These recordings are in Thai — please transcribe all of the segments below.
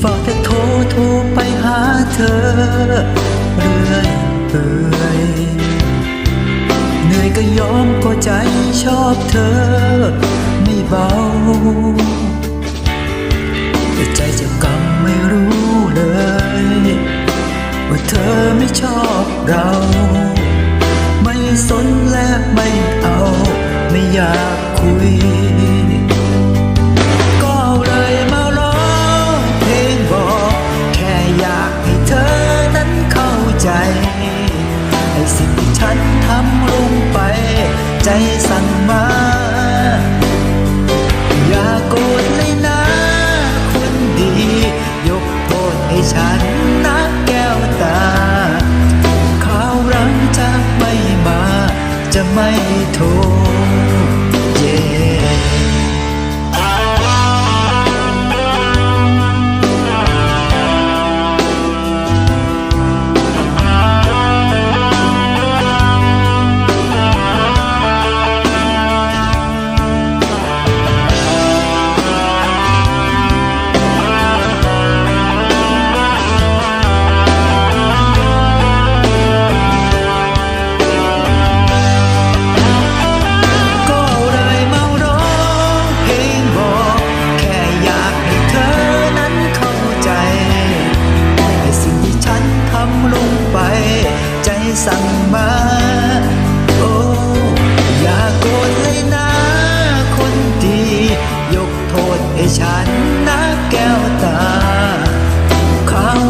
ที่ฝากแต่โทรโทรไปหาเธอ เรื่อยเปื่อยเหนื่อยก็ยอมก็ใจชอบเธอ ไม่เบาแต่ใจจะกำไม่รู้เลย ว่าเธอไม่ชอบเรา ไม่สนและไม่เอา ไม่อยากคุย ฉันทำลงไป ใจ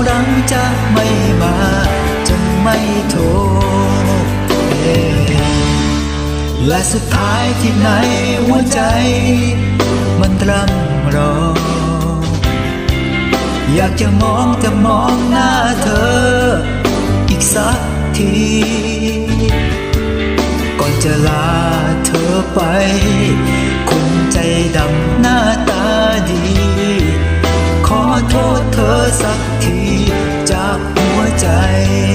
ข่าวดังจะไม่มาจะไม่โทรและสุดท้ายที่ไหนหัวใจ มันตรำรอ อยากจะมองจะมองหน้าเธอ อีกสักที ก่อนจะลาเธอไปคนใจดำหน้าตาดี ขอโทษเธอสัก ใจ